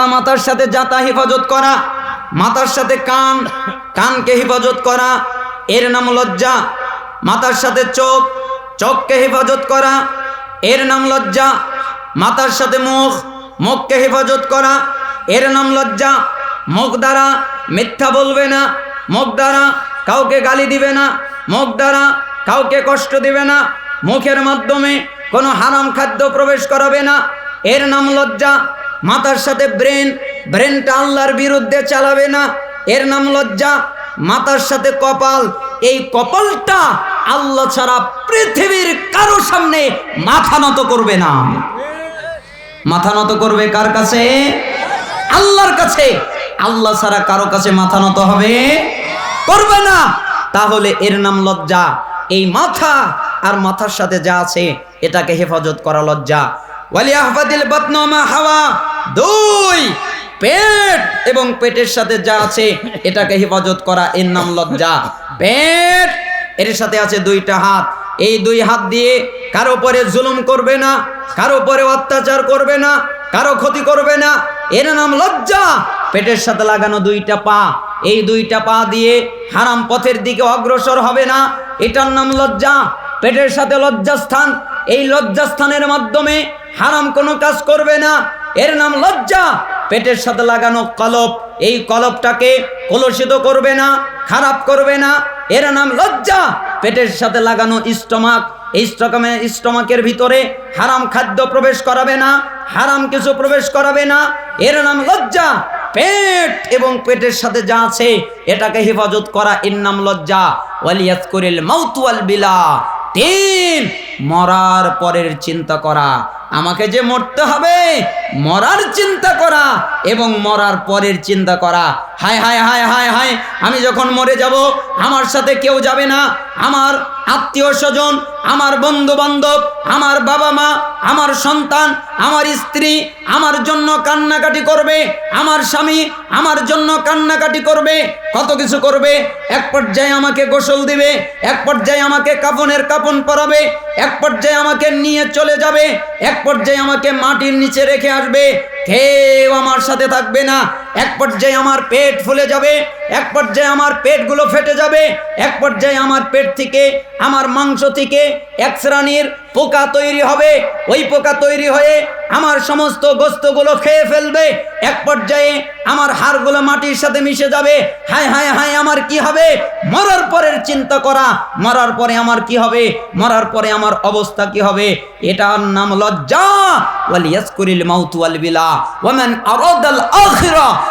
মাথা মাথার সাথে জাতা হেফাজত করা মাথার সাথে কান, কানকে হেফাজত করা, এর নাম লজ্জা মাথার সাথে চোখ, চোখকে হেফাজত করা, এর নাম লজ্জা মাথার সাথে মুখ, মুখকে হেফাজত করা, এর নাম লজ্জা, মুখ দ্বারা মিথ্যা বলবে না, মুখ দ্বারা কাউকে গালি দিবে না, মুখ দ্বারা কাউকে কষ্ট দিবে না, মুখের মাধ্যমে কোনো হারাম খাদ্য প্রবেশ করাবে না, এর নাম লজ্জা মাথার সাথে ব্রেন, ব্রেনটা আল্লাহর বিরুদ্ধে চালাবে না। এর নাম লজ্জা। মাথার সাথে কপাল। এই কপালটা আল্লাহ ছাড়া পৃথিবীর কারও সামনে মাথা নত করবে না। মাথা নত করবে কার কাছে? আল্লাহর কাছে। আল্লাহ ছাড়া কারও কাছে মাথা নত হবে করবে না। তাহলে এর নাম লজ্জা। এই মাথা আর মাথার সাথে যা আছে, এটাকে হেফাজত করা লজ্জা। ওয়ালি আহফাদিল বদনামা হাওয়া। দুই, পেট এবং পেটের সাথে যা আছে এটাকে হেফাজত করা এর নাম লজ্জা। পেট, এর সাথে আছে দুইটা হাত। এই দুই হাত দিয়ে কারও পরে জুলুম করবে না, কারও পরে অত্যাচার করবে না, কারও ক্ষতি করবে না, এর নাম লজ্জা। পেটের সাথে লাগানো দুইটা পা। এই দুইটা পা দিয়ে হারাম পথের দিকে অগ্রসর হবে না, এটার নাম লজ্জা। পেটের সাথে লজ্জাস্থান। এই লজ্জাস্থানের মাধ্যমে হারাম কোনো কাজ করবে না এর নাম লজ্জা। পেটের সাথে লাগানো কলপ। এই কলপটাকে কলুষিত করবে না, খারাপ করবে না। এর নাম লজ্জা। পেটের সাথে লাগানো স্টমাক। এই স্টমাকে স্টমাকের ভিতরে হারাম খাদ্য প্রবেশ করাবে না, হারাম কিছু প্রবেশ করাবে না। এর নাম লজ্জা। পেট এবং পেটের সাথে যা আছে, এটাকে হেফাজত করা এর নাম লজ্জা। ওয়ালিয়াত করিল মাউতুয়াল বিলা। তিন মরার পরের চিন্তা করা। আমাকে যে মরতে হবে, মরার চিন্তা করা এবং মরার পরের চিন্তা করা। হায় হায় হায় হায় হায়, আমি যখন মরে যাব, আমার সাথে কেউ যাবে না, আমার আত্মীয় স্বজন আমার বন্ধু বান্ধব আমার বাবা মা আমার সন্তান, আমার স্ত্রী, আমার জন্য কান্নাকাটি করবে, আমার স্বামী, আমার জন্য কান্নাকাটি করবে, কত কিছু করবে, এক পর্যায়ে আমাকে গোসল দিবে, এক পর্যায়ে আমাকে কাপনের কাপন পরাবে, এক পর্যায়ে আমাকে নিয়ে চলে যাবে, এক পর্যায়ে আমাকে মাটির নিচে রেখে আসবে কেউ আমার সাথে থাকবে না। এক পর্যায়ে আমার পেট ফুলে যাবে, এক পর্যায়ে আমার পেটগুলো ফেটে যাবে, এক পর্যায়ে আমার পেট থেকে, আমার মাংস থেকে এক শ্রেণির পোকা তৈরি হবে। ওই পোকা তৈরি হয়ে আমার সমস্ত গোস্তগুলো খেয়ে ফেলবে। এক পর্যায়ে আমার হাড়গুলো মাটির সাথে মিশে যাবে। হায় হায় হায়, আমার কি হবে? মরার পরের চিন্তা করা। মরার পরে আমার কি হবে? মরার পরে আমার অবস্থা কি হবে? এটার নাম লজ্জা। ওয়াল ইয়াসকুরিল মাউত ওয়াল বিলা। ওয়ামান আরাদাল আখিরা।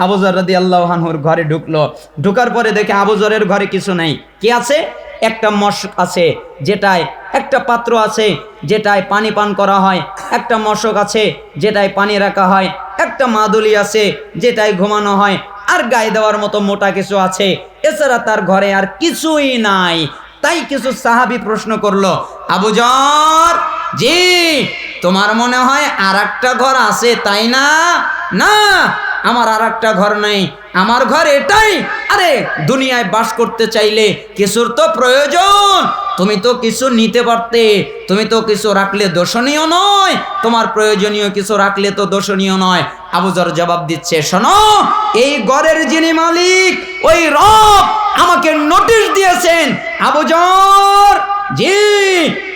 আবুজর রাদি আল্লাহানহুর ঘরে ঢুকলো। ঢুকার পরে দেখে আবুজরের ঘরে কিছু নেই। কি আছে? একটা মশক আছে, যেটায় একটা পাত্র আছে, যেটায় পানি পান করা হয়। একটা মশক আছে, যেটায় পানি রাখা হয়। একটা মাদুলি আছে, যেটায় ঘুমানো হয়। আর গায়ে দেওয়ার মতো মোটা কিছু আছে। এছাড়া তার ঘরে আর কিছুই নাই। তাই কিছু সাহাবি প্রশ্ন করল আবুজর জি, তোমার মনে হয় আর একটা ঘর আছে তাই না? না। আমার আর একটা ঘর নেই। আমার ঘর এটাই। আরে, দুনিয়ায় বাস করতে চাইলে কিছুর তো প্রয়োজন। তুমি তো কিছু নিতে পারতে। তুমি তো কিছু রাখলে দোষণীয় নয়। তোমার প্রয়োজনীয় কিছু রাখলে তো দোষণীয় নয়। আবুজর জবাব দিচ্ছে, শোনো, এই ঘরের যিনি মালিক, ওই রব আমাকে নোটিশ দিয়েছেন। আবুজর! জি,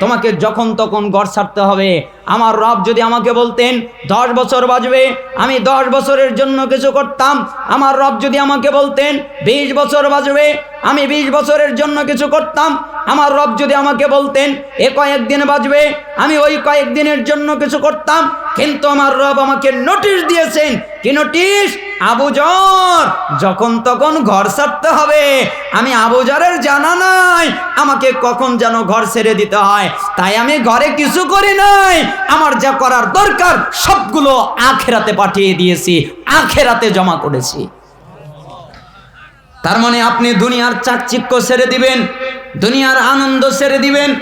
তোমাকে যখন তখন ঘর ছাড়তে হবে। আমার রব যদি আমাকে বলতেন, দশ বছর বাজবে আমি দশ বছরের জন্য কিছু করতাম। আমার রব যদি আমাকে বলতেন, বিশ বছর বাজবে আমি বিশ বছরের জন্য কিছু করতাম। আমার রব যদি আমাকে বলতেন, এ কয়েকদিন বাজবে আমি ওই কয়েকদিনের জন্য কিছু করতাম। কিন্তু আমার রব আমাকে নোটিশ দিয়েছেন। কি নোটিশ আবুজর যখন তখন ঘর ছাড়তে হবে। আমি আবুজরের জানা নাই। আমাকে কখন যেন ঘর ছেড়ে দিতে হয়। তাই আমি ঘরে কিছু করি নাই। আমার যা করার দরকার, সবগুলো আখেরাতে পাঠিয়ে দিয়েছি। আখেরাতে জমা করেছি। তার মানে আপনি দুনিয়ার চাকচিক্য ছেড়ে দিবেন, দুনিয়ার আনন্দ ছেড়ে দিবেন,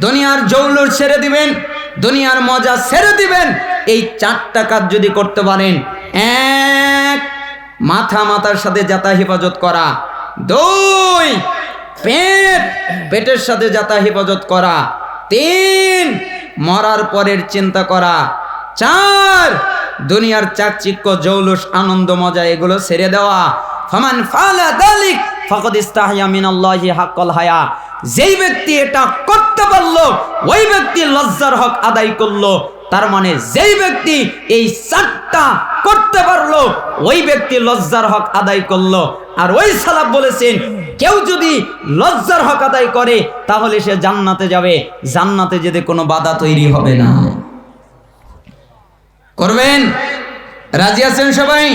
দুনিয়ার জৌলুর ছেড়ে দিবেন দুনিয়ার মজা ছেড়ে দিবেন। এই চারটা কাজ যদি করতে পারেন, এক, মাথা মাথার সাথে যাতা হেফাজত করা। দুই, পেট, পেটের সাথে যাতা হেফাজত করা। তিন, মরার পরের চিন্তা করা। চার, দুনিয়ার চাকচিক্য, জৌলুস, আনন্দ, মজা, এগুলো ছেড়ে দেওয়া। ফমান ফালা দালিক, ফাকাদ ইস্তাহয়া মিনাল্লাহি হাক্কাল হায়া। যেই ব্যক্তি এটা করতে পারল, ওই ব্যক্তি লজ্জার হক আদায় করল। তার মানে যেই ব্যক্তি এই চারটা করতে পারল, ওই ব্যক্তি লজ্জার হক আদায় করল। আর ওই সালাব বলেছেন, কেউ যদি লজ্জার হক আদায় করে, তাহলে সে জান্নাতে যাবে। জান্নাতে যেতে কোনো বাধা তৈরি হবে না। করবেন? রাজি আছেন সবাই?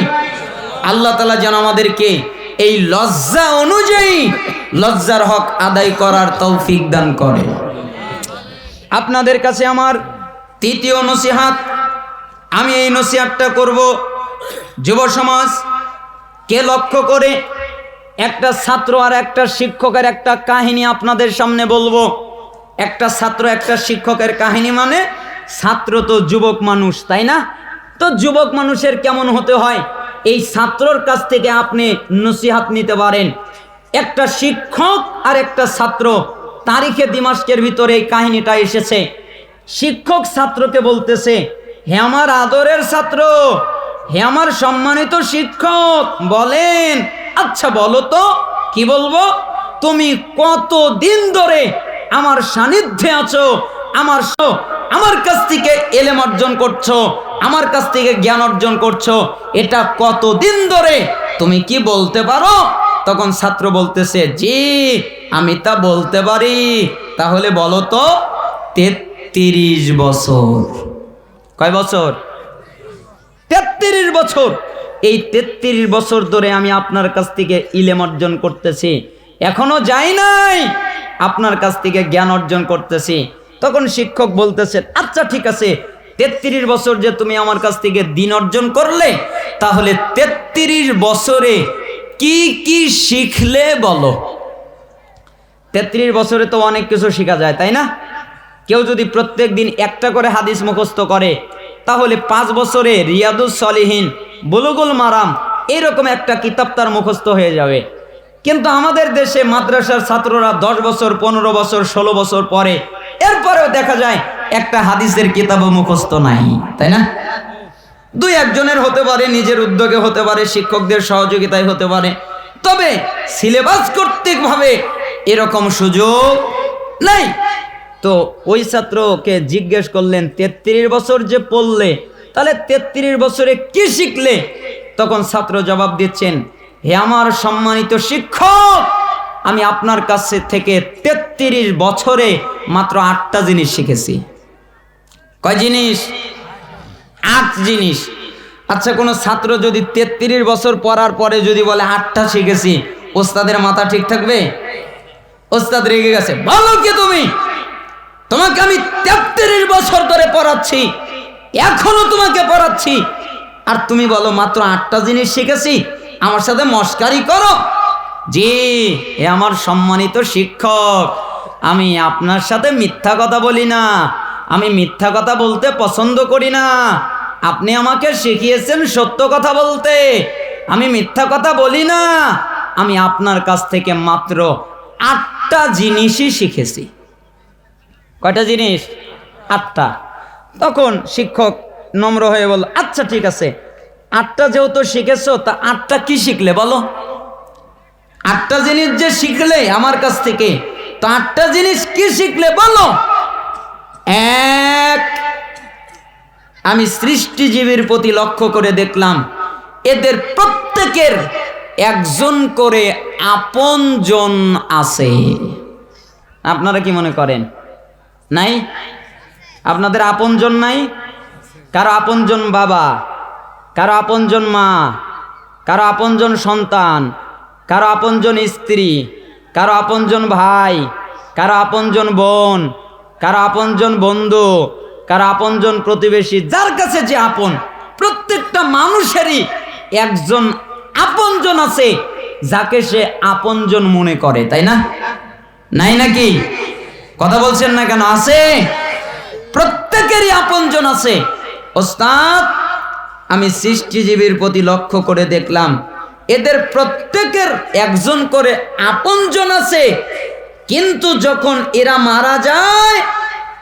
আল্লাহ তালা যেন আমাদেরকে এই লজ্জা অনুযায়ী লজ্জার হক আদায় করার তৌফিক দান করে। আপনাদের কাছে আমার তৃতীয় নসিহাত। আমি এই নসিহাতটা করব যুব সমাজ, কে লক্ষ্য করে একটা ছাত্র আর একটা শিক্ষকের একটা কাহিনী আপনাদের সামনে বলব। একটা ছাত্র, একটা শিক্ষকের কাহিনী মানে ছাত্র তো যুবক মানুষ, তাই না? তো যুবক মানুষের কেমন হতে হয়? এই ছাত্রর কাছ থেকে আপনি নসিহাত নিতে পারেন। একটা শিক্ষক আর একটা ছাত্র, তারিখে দিমাস্কের ভিতরে এই কাহিনীটা এসেছে। শিক্ষক ছাত্রকে বলতেছে, হে আমার আদরের ছাত্র, হে আমার সম্মানিত শিক্ষক, বলেন আচ্ছা বলো তো, কি বলব? তুমি কত দিন ধরে আমার সান্নিধ্যে আছো? আমার আমার কাছ থেকে এলেম অর্জন করছ? আমার কাছ থেকে জ্ঞান অর্জন করছ, এটা কত দিন ধরে? তুমি কি বলতে পারো? তখন ছাত্র বলতেছে, জি, আমি তা বলতে পারি। তাহলে বলো তো, তেত্রিশ বছর। কয় বছর? তেত্রিশ বছর। এই তেত্রিশ বছর ধরে আমি আপনার কাছ থেকে ইলেম অর্জন করতেছি। এখনও যাই নাই। আপনার কাছ থেকে জ্ঞান অর্জন করতেছি। তখন শিক্ষক বলতেছেন আচ্ছা ঠিক আছে তেত্রিশ বছর যে তুমি আমার কাছ থেকে দিন অর্জন করলে, তাহলে তেত্রিশ বছরে কি কি শিখলে বলো? তেত্রিশ বছরে তো অনেক কিছু শেখা যায়, তাই না? কেউ যদি প্রত্যেক দিন একটা করে হাদিস মুখস্থ করে, তাহলে পাঁচ বছরে রিয়াদুস সলিহীন, বুলুগুল মারাম, এরকম একটা কিতাব তার মুখস্থ হয়ে যাবে। কিন্তু আমাদের দেশে মাদ্রাসার ছাত্ররা দশ বছর, পনেরো বছর, ষোলো বছর পরে, এরপরেও দেখা যায় একটা হাদিসের কিতাবও মুখস্থ নাই, তাই না? দুই একজনের হতে পারে, নিজের উদ্যোগে হতে পারে, শিক্ষকদের সহযোগিতায় হতে পারে। তবে সিলেবাস কর্তৃকভাবে এরকম সুযোগ নাই। তো ওই ছাত্রকে জিজ্ঞেস করলেন, তেত্রিশ বছর যে পড়লে, তাহলে তেত্রিশ বছরে কি শিখলে? তখন ছাত্র জবাব দিচ্ছেন, হে আমার সম্মানিত শিক্ষক, আমি আপনার কাছে থেকে তেত্রিশ বছরে মাত্র আটটা জিনিস শিখেছি। কয় জিনিস? আট জিনিস। আচ্ছা কোনো ছাত্র যদি তেত্রিশ বছর পড়ার পরে যদি বলে আটটা শিখেছি, ওস্তাদের মাথা ঠিক থাকবে? ওস্তাদ রেগে গেছে, বলো কি তুমি? তোমাকে আমি তেত্রিশ বছর ধরে পড়াচ্ছি, এখনও তোমাকে পড়াচ্ছি। আর তুমি বলো, মাত্র আটটা জিনিস শিখেছি, আমার সাথে মস্কারি করো। জি, এ আমার সম্মানিত শিক্ষক। আমি আপনার সাথে মিথ্যা কথা বলি না। আমি মিথ্যা কথা বলতে পছন্দ করি না। আপনি আমাকে শিখিয়েছেন সত্য কথা বলতে। আমি মিথ্যা কথা বলি না। আমি আপনার কাছ থেকে মাত্র আটটা জিনিসই শিখেছি। কয়টা জিনিস? আটটা। তখন শিক্ষক নম্র হয়ে বলল আচ্ছা ঠিক আছে। আটটা যেহেতু শিখেছো, তা আটটা কি শিখলে বলো? আটটা জিনিস যে শিখলে আমার কাছ থেকে, তো আটটা জিনিস কি শিখলে বলো? এক। আমি সৃষ্টিজীবীর প্রতি লক্ষ্য করে দেখলাম, এদের প্রত্যেকের একজন করে আপনজন আছে। আপনারা কি মনে করেন? নাই? আপনাদের আপনজন নাই? কারও আপনজন বাবা, কারও আপনজন মা, কারও আপনজন সন্তান, কারও আপনজন স্ত্রী, কারও আপনজন ভাই, কারও আপনজন বোন কারও আপনজন বন্ধু, কারও আপনজন প্রতিবেশী, যার কাছে যে আপন, প্রত্যেকটা মানুষেরই একজন আপনজন আছে, যাকে সে আপনজন মনে করে, তাই না? নাই নাকি? কথা বলছেন না কেন? আছে। প্রত্যেকেরই আপনজন আছে। ওস্তাদ, আমি সৃষ্টিজীবীর প্রতি লক্ষ্য করে দেখলাম, এদের প্রত্যেকের একজন করে আপনজন আছে, কিন্তু যখন এরা মারা যায়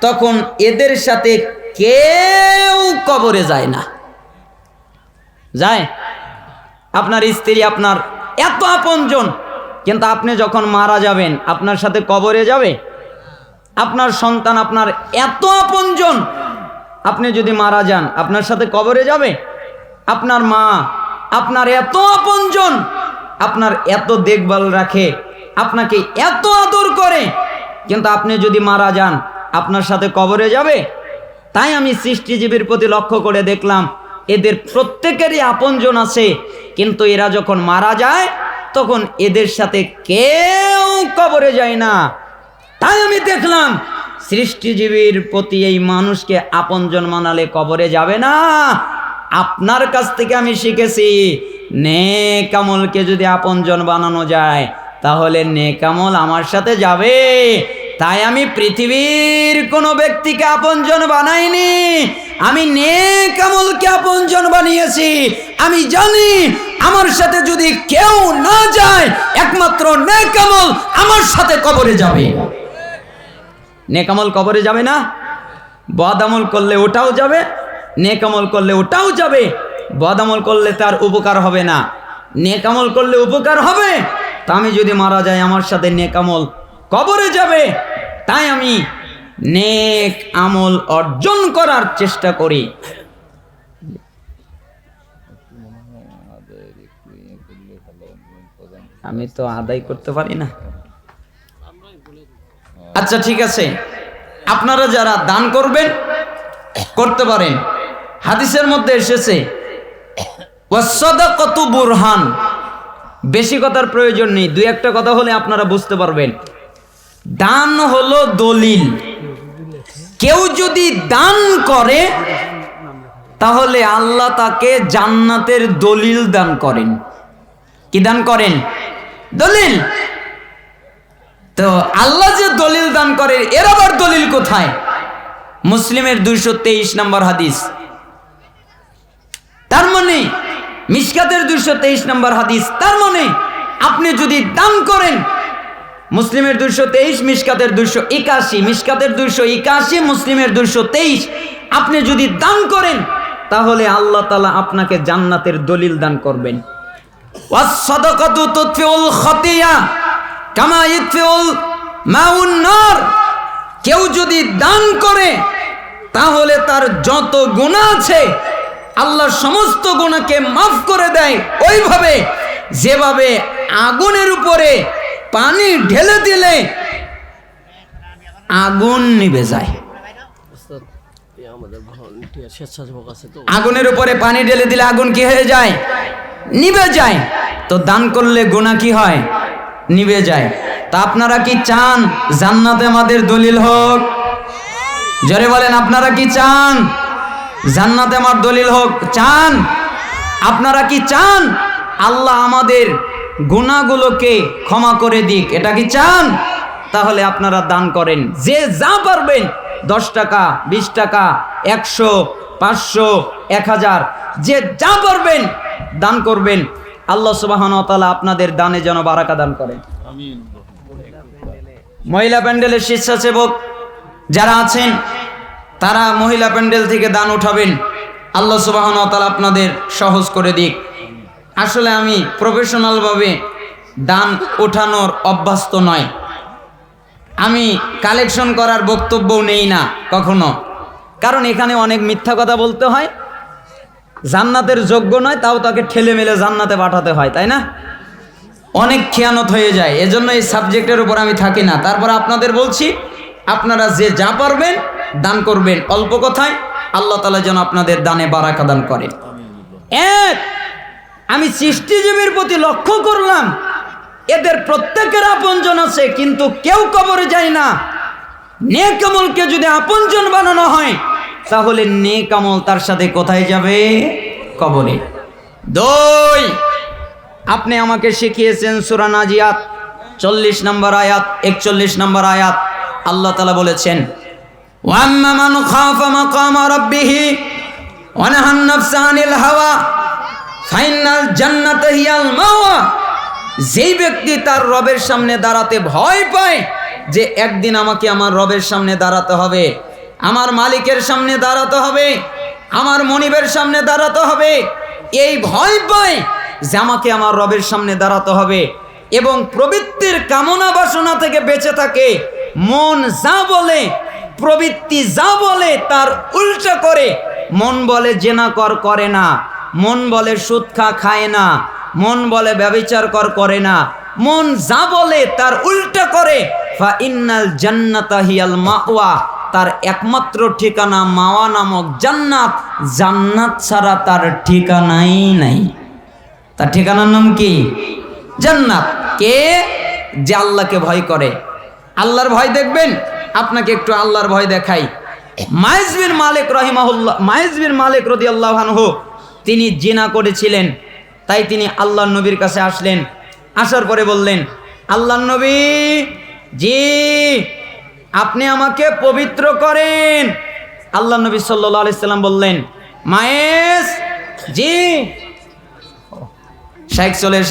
তখন এদের সাথে কেউ কবরে যায় না। যায়? আপনার স্ত্রী, আপনার এত আপনজন, কিন্তু আপনি যখন মারা যাবেন, আপনার সাথে কবরে যাবে? আপনার সন্তান, আপনার এত আপনজন, আপনি যদি মারা যান, আপনার সাথে কবরে যাবে? আপনার মা, আপনার এত আপনজন, আপনার এত দেখভাল রাখে, আপনাকে এত আদর করে, কিন্তু আপনি যদি মারা যান আপনার সাথে কবরে যাবে। তাই আমি সৃষ্টিজীবীর প্রতি লক্ষ্য করে দেখলাম, এদের প্রত্যেকেরই আপনজন আছে। কিন্তু এরা যখন মারা যায়, তখন এদের সাথে কেউ কবরে যায় না। তাই আমি দেখলাম, সৃষ্টিজীবীর প্রতি এই মানুষকে আপনজন মানালে কবরে যাবে না। আপনার কাছ থেকে আমি শিখেছি নেকামলকে যদি আপনজন বানানো যায়, তাহলে নেকামল আমার সাথে যাবে। তাই আমি পৃথিবীর কোনো ব্যক্তিকে আপনজন বানাইনি। আমি নেকামলকে আপনজন বানিয়েছি। আমি জানি আমার সাথে যদি কেউ না যায়, একমাত্র নেকামল আমার সাথে কবরে যাবে। নেকামল কবরে যাবে না? বদামল করলে ওটাও যাবে নেকামল করলে ওটাও যাবে। বদামল করলে তার উপকার হবে না। নেকামল করলে উপকার হবে। তা আমি যদি মারা যাই, আমার সাথে নেকামল কবরে যাবে, তাই আমি নেক আমল অর্জন করার চেষ্টা করি। আমি তো আদায় করতে পারি না। আচ্ছা ঠিক আছে। আপনারা যারা দান করবেন, করতে পারেন। হাদিসের মধ্যে এসেছে কত বুরহান। বেশি কথার প্রয়োজন নেই। দুই একটা কথা হলে আপনারা বুঝতে পারবেন। দান হলো দলিল। কেউ যদি দান করে, তাহলে আল্লাহ তাকে জান্নাতের দলিল দান করেন। কি দান করেন? দলিল। তো আল্লাহ যে দলিল দান করে, এর আবার দলিল কোথায়? মুসলিমের দুইশো তেইশ নম্বর হাদিস। তার মানে মিসকাতের দুইশো তেইশ নম্বর হাদিস। তার মানে আপনি যদি দান করেন মুসলিমের দুইশো তেইশ মিসকাতের দুইশো একাশি মিসকাতের দুইশো একাশি, মুসলিমের দুইশো তেইশ। আপনি যদি দান করেন, তাহলে আল্লাহ তালা আপনাকে জান্নাতের দলিল দান করবেন। কেউ যদি দান করে, তাহলে তার যত গুণা আছে আল্লাহ সমস্ত গুণাকে মাফ করে দেয়। ওইভাবে, যেভাবে আগুনের উপরে পানি ঢেলে দিলে আগুন নিবে যায়। আগুনের উপরে পানি ঢেলে দিলে আগুন কি হয়ে যায়? নিবে যায়। তো দান করলে গোনা কি হয়? নিবে যায়। তা আপনারা কি চান জান্নাতে আমাদের দলিল হোক? জোরে বলেন আপনারা কি চান জান্নাতে আমার দলিল হোক? চান? আপনারা কি চান আল্লাহ আমাদের গুণাগুলোকে ক্ষমা করে দিক। এটা কি চান? তাহলে আপনারা দান করেন। যে যা পারবেন দশ টাকা বিশ টাকা একশো পাঁচশো এক হাজার যে যা পারবেন দান করবেন। আল্লাহ সুবাহন তালা আপনাদের দানে যেন বারাকা দান করেন। মহিলা প্যান্ডেলের স্বেচ্ছাসেবক যারা আছেন তারা মহিলা প্যান্ডেল থেকে দান উঠাবেন। আল্লাহ সুবাহন তালা আপনাদের সহজ করে দিক। আসলে আমি প্রফেশনালভাবে দান ওঠানোর অভ্যস্ত নয়। আমি কালেকশন করার বক্তব্যও নেই না কখনো। কারণ এখানে অনেক মিথ্যা কথা বলতে হয়। জান্নাতের যোগ্য নয়, তাও তাকে ঠেলে মেলে জান্নাতে পাঠাতে হয়, তাই না? অনেক খেয়ানত হয়ে যায়। এজন্য এই সাবজেক্টের উপর আমি থাকি না। তারপর আপনাদের বলছি, আপনারা যে যা পারবেন দান করবেন। অল্প কথায় আল্লাহ তালা যেন আপনাদের দানে বারাকা দান করে। এক আমি সৃষ্টিজীবীর প্রতি লক্ষ্য করলাম, এদের প্রত্যেকের আপনজন আছে, কিন্তু কেউ কবরে যায় না। নেকামলকে যদি আপনজন বানানো হয়, তাহলে নেকামল তার সাথে কোথায় যাবে? কবরে। দুই, আপনি আমাকে শিখিয়েছেন সুরা নাজিয়াত, চল্লিশ নম্বর আয়াত, একচল্লিশ নম্বর আয়াত। আল্লাহ তালা বলেছেন ওয়াম্মা মান খাফা মাকামা রাব্বিহি ওয়া নাহান নাফসা আনিল হাওয়া ফাইনাল জান্নাত হিয়াল মাওয়া। যেই ব্যক্তি তার রবের সামনে দাঁড়াতে ভয় পায় যে একদিন আমাকে আমার রবের সামনে দাঁড়াতে হবে, আমার মালিকের সামনে দাঁড়াতে হবে, আমার মনিবের সামনে দাঁড়াতে হবে, এই ভয় পায় যে আমাকে আমার রবের সামনে দাঁড়াতে হবে এবং প্রবৃত্তির কামনা বাসনা থেকে বেঁচে থাকে। মন যা বলে, প্রবৃত্তি যা বলে তার উল্টা করে, মন বলে জেনা কর, করে না। মন বলে সুদ খা, খায় না। মন বলে ব্যবিচার কর, করে না। মন যা বলে তার উল্টা করে। জান্নাতা হিয়াল মাওয়া। তার একমাত্র ঠিকানা মাওয়া নামক জান্নাত। জান্নাত ছাড়া তার ঠিকানাই নাই। তার ঠিকানার নাম কি? জান্নাত। কে? যে আল্লাহকে ভয় করে। আল্লাহর ভয় দেখবেন? আপনাকে একটু আল্লাহর ভয় দেখাই। মাইজবির মালিক রহিমাহুল্লাহ মাইজবির মালিক রদি আল্লাহ তিনি জিনা করেছিলেন। তাই তিনি আল্লাহ নবীর কাছে আসলেন। আসার পরে বললেন আল্লাহ নবী, জি, আপনি আমাকে পবিত্র করেন। আল্লাহ নবী সাল্লাহ আলাইসাল্লাম বললেন, মায়েস, জি। শেখ চলে